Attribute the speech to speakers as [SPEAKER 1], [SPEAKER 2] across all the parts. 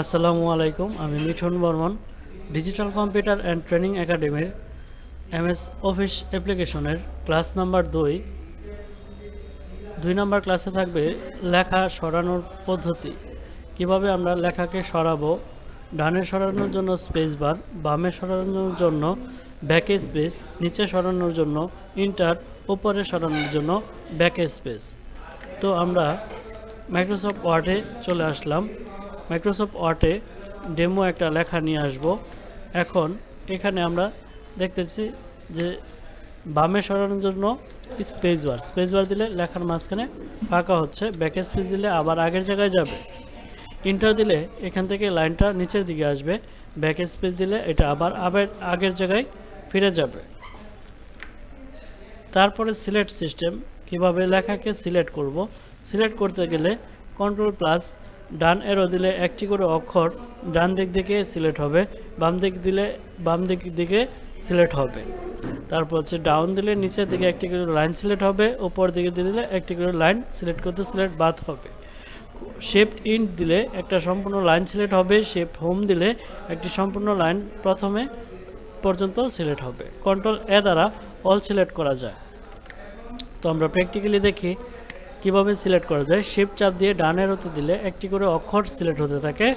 [SPEAKER 1] আসসালামু আলাইকুম, আমি Mithun Barman digital computer and training একাডেমির এমএস অফিস অ্যাপ্লিকেশনের ক্লাস নাম্বার দুই। দুই নম্বর ক্লাসে থাকবে লেখা সরানোর পদ্ধতি। কীভাবে আমরা লেখাকে সরাবো? ডানে সরানোর জন্য স্পেস বার বামে সরানোর জন্য ব্যাকে স্পেস নিচে সরানোর জন্য ইন্টার উপরে সরানোর জন্য ব্যাকে স্পেস তো আমরা মাইক্রোসফট ওয়ার্ডে চলে আসলাম। মাইক্রোসফট ওয়ার্ডে ডেমো একটা লেখা নিয়ে আসব। এখন এখানে আমরা দেখতেছি যে বামে সরানোর জন্য স্পেস বার স্পেস বার দিলে লেখার মাঝখানে ফাঁকা হচ্ছে ব্যাক স্পেস দিলে আবার আগের জায়গায় যাবে। ইন্টার দিলে এখান থেকে লাইনটা নিচের দিকে আসবে ব্যাক স্পেস দিলে এটা আবার আবার আগের জায়গায় ফিরে যাবে। তারপরে সিলেক্ট সিস্টেম কীভাবে লেখাকে সিলেক্ট করব? সিলেক্ট করতে গেলে কন্ট্রোল প্লাস ডান এরো দিলে একটি করে অক্ষর, ডান দিক দিকে সিলেক্ট হবে, বাম দিক দিলে, বাম দিক দিকে সিলেক্ট হবে। তারপর হচ্ছে ডাউন দিলে নিচের দিকে একটি করে লাইন সিলেক্ট হবে, উপর দিকে দিলে একটি করে লাইন সিলেক্ট করতে সিলেক্ট বাদ হবে। শেপ ইন দিলে একটা সম্পূর্ণ লাইন সিলেক্ট হবে, শেপ হোম দিলে একটি সম্পূর্ণ লাইন প্রথমে পর্যন্ত সিলেক্ট হবে। কন্ট্রোল এ দ্বারা অল সিলেক্ট করা যায়। তো আমরা প্র্যাকটিক্যালি দেখি কীভাবে সিলেক্ট করা যায়? শিপ চাপ দিয়ে ডানের হতে দিলে একটি করে অক্ষর সিলেক্ট হতে থাকে,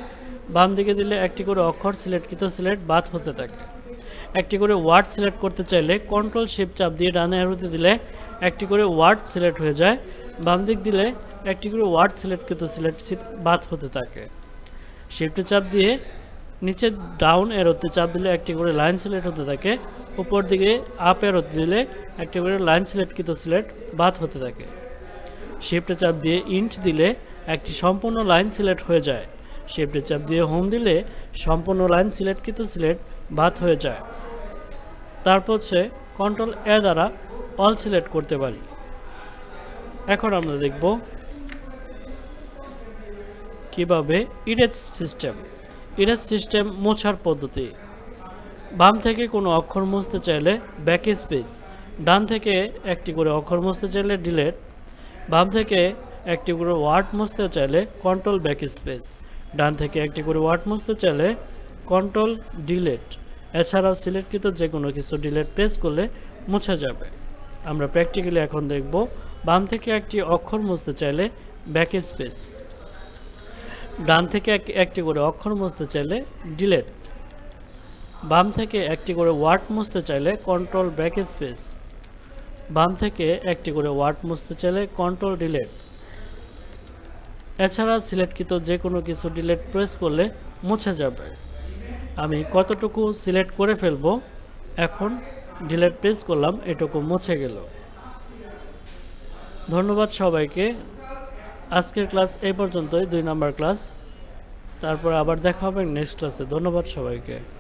[SPEAKER 1] বাম দিকে দিলে একটি করে অক্ষর সিলেক্টকৃত সিলেক্ট বাদ হতে থাকে। একটি করে ওয়ার্ড সিলেক্ট করতে চাইলে কন্ট্রোল শিপ চাপ দিয়ে ডানে হতে দিলে একটি করে ওয়ার্ড সিলেক্ট হয়ে যায়, বাম দিক দিলে একটি করে ওয়ার্ড সিলেক্টকৃত সিলেক্ট বাদ হতে থাকে। শিফটে চাপ দিয়ে নিচে ডাউন এরোতে চাপ দিলে একটি করে লাইন সিলেক্ট হতে থাকে, উপর দিকে আপ এরোতে দিলে একটি করে লাইন সিলেক্টকৃত সিলেক্ট বাদ হতে থাকে। শিফটে চাপ দিয়ে ইন্ট দিলে একটি সম্পূর্ণ লাইন সিলেক্ট হয়ে যায়। শিফটে চাপ দিয়ে হোম দিলে সম্পূর্ণ লাইন সিলেক্টকৃত সিলেক্ট বাদ হয়ে যায়। তারপর হচ্ছে কন্ট্রোল এ দ্বারা অল সিলেক্ট করতে পারি। এখন আমরা দেখব কীভাবে ইরেজ সিস্টেম ইরেজ সিস্টেম মোছার পদ্ধতি। বাম থেকে কোনো অক্ষর মুছতে চাইলে ব্যাক স্পেস ডান থেকে একটি করে অক্ষর মুছতে চাইলে ডিলেট বাম থেকে একটি করে ওয়ার্ড মুছতে চাইলে কন্ট্রোল ব্যাক স্পেস ডান থেকে একটি করে ওয়ার্ড মুছতে চাইলে কন্ট্রোল ডিলেট এছাড়াও সিলেক্টকৃত যে কোনো কিছু ডিলেট প্রেস করলে মুছে যাবে। আমরা প্র্যাকটিক্যালি এখন দেখব বাম থেকে একটি অক্ষর মুছতে চাইলে ব্যাক স্পেস ডান থেকে একটি করে অক্ষর মুছতে চাইলে ডিলেট বাম থেকে একটি করে ওয়ার্ড মুছতে চাইলে কন্ট্রোল ব্যাক স্পেস বাম থেকে একটি করে ওয়ার্ড মুছতে চাইলে কন্ট্রোল ডিলেট এছাড়া সিলেক্টকৃত যে কোনো কিছু ডিলেট প্রেস করলে মুছে যাবে। আমি কতটুকু সিলেক্ট করে ফেলব? এখন ডিলেট প্রেস করলাম, এটুকু মুছে গেল। ধন্যবাদ সবাইকে। আজকের ক্লাস এই পর্যন্তই, দুই নাম্বার ক্লাস তারপর আবার দেখা হবে নেক্সট ক্লাসে ধন্যবাদ সবাইকে।